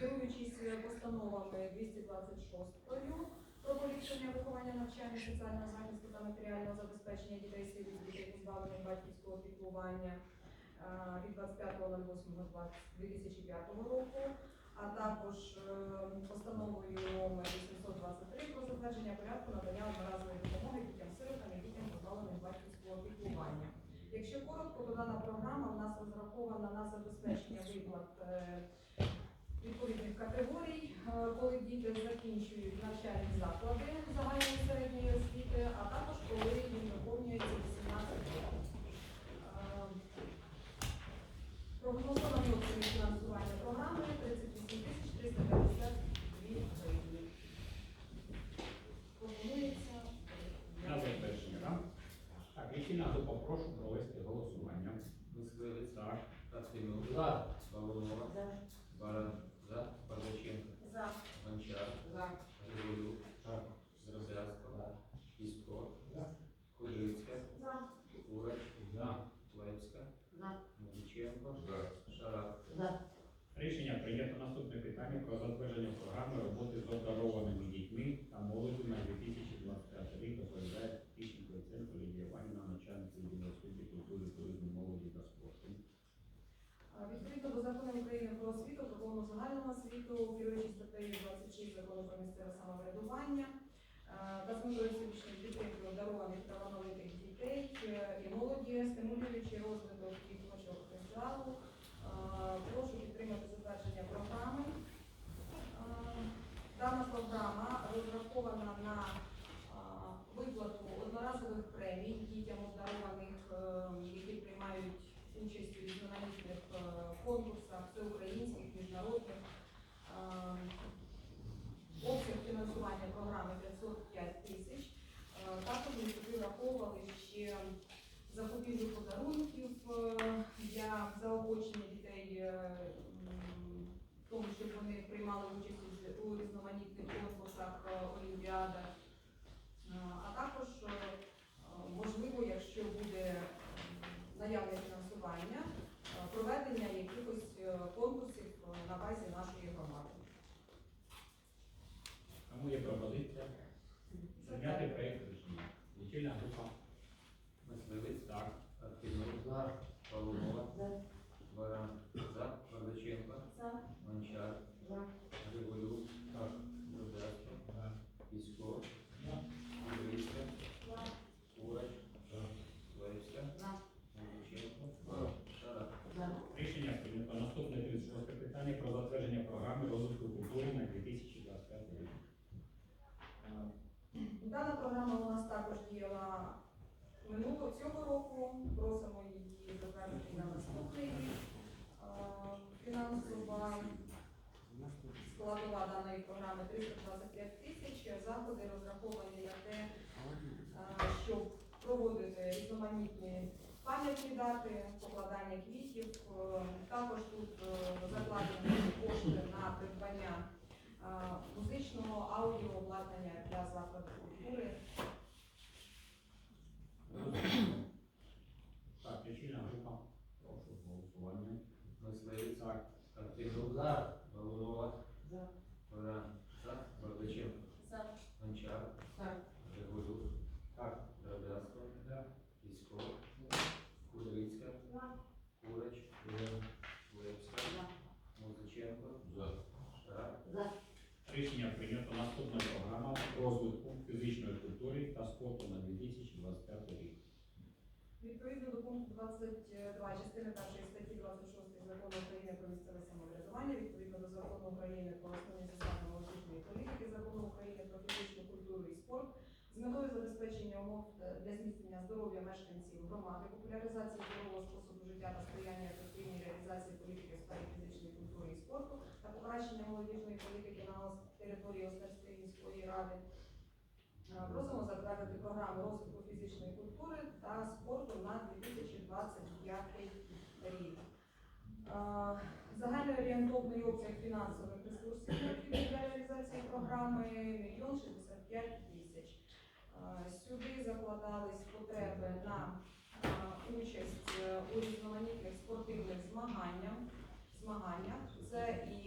Керуючись постановами 226 про поліпшення виховання навчання, соціального захисту та матеріального забезпечення дітей сиріт дітей позбавлених батьківського піклування е, від 25.08.2005 року, а також е, постановою номер 823 про затвердження порядку надання одноразової допомоги дітям сиротам і дітям позбавлених батьківського піклування. Якщо коротко, то дана програма у нас розрахована на забезпечення виплат е, відповідних категорій, е, коли діти закінчують навчальні заклади загальної середньої освіти, а також коли їм виповнюється 18 років. Е, Прогнозовані обсяги фінансування програми 38 тисяч 352 гривні. Пропонується На затвердження, так? Так, рішення група прошу провести голосування. Мисливець, Так. Артемюк, За. Павлова, за. Баран, за, Бардаченко, За. Гончар, За. Григорюк, Так. Зразяцько, За. Пісков, За. Кудрицька, За. Курач, За. Левська, За. Музиченко, Шарак. За. Рішення прийнято. Наступне питання про затвердження програми роботи з обдарованими дітьми та молоддю на 2025 рік доповідає Тищенко Центр Лідія Іванівна, начальник відділу культури, туризму, молоді та спорту. Відповідно до закону України про освіту, про повну загальну освіту, керуючись статтею 26 закону про місцеве самоврядування, та всебічної підтримки одарованих талановитих дітей е, і молоді, стимулюючи розвиток їх потенціалу, е, прошу підтримати затвердження програми. Е, Дана програма розрахована на е, виплату одноразових премій дітям обдарованих, е, які приймають участь у різноманітних е, конкурсах всеукраїнських, міжнародних. Е, Обсяг фінансування програми 505 тисяч. Також ми сюди враховували ще закупівлю подарунків для заохочення дітей тому, щоб вони приймали участь у- різноманітних конкурсах, олімпіадах. Е, А також е, е, можливо, якщо буде м, наявне фінансування, е, проведення якихось е, конкурсів е, на базі нашої громади. Кому є пропозиція? Зняти проєкт рішення. Лічильна група. Мисливець, Так. Артемюк, За. Павлова, За. Баран, за, Бардаченко, За. Гончар, За. Григорюк, Так. Зразяцько, За. Пісков, За. Кудрицька, За. Курач, За. Левська, За. Музиченко, Шарак. Рішення прийнято. Наступне 36 питання про затвердження програми розвитку культури на 2025 рік. Е, Дана програма у нас також діяла минулого цього року. Просимо її затвердити на наступний рік. Е, Фінансова складова даної програми 325 тисяч. Заходи розраховані на те, е, щоб проводити різноманітні пам'ятні дати, покладання квітів. Е, Також тут е, закладені кошти на придбання е, музичного аудіообладнання для закладів культури. Так, лічильна група. Прошу голосування. Мисливець, Так. Артемюк, За. Павлова, За. Розвитку фізичної культури та спорту на 2025 рік. Відповідно до пункту 22 частини першої статті 26 закону України про місцеве самоврядування, відповідно до закону України про основні засади молодіжної політики, закону України про фізичну культуру і спорт, з метою забезпечення умов для зміцнення здоров'я мешканців громади, популяризації здорового способу життя та сприяння ефективній реалізації політики в сфері фізичної культури і спорту та покращення молодіжної політики на території Остерської міської ради. Просимо затвердити програму розвитку фізичної культури та спорту на 2025 рік. Е, Загальний орієнтовний обсяг фінансових ресурсів для реалізації програми 1 65 тисяч. Е, Сюди закладались потреби на е, участь у різноманітних спортивних змаганнях. Це і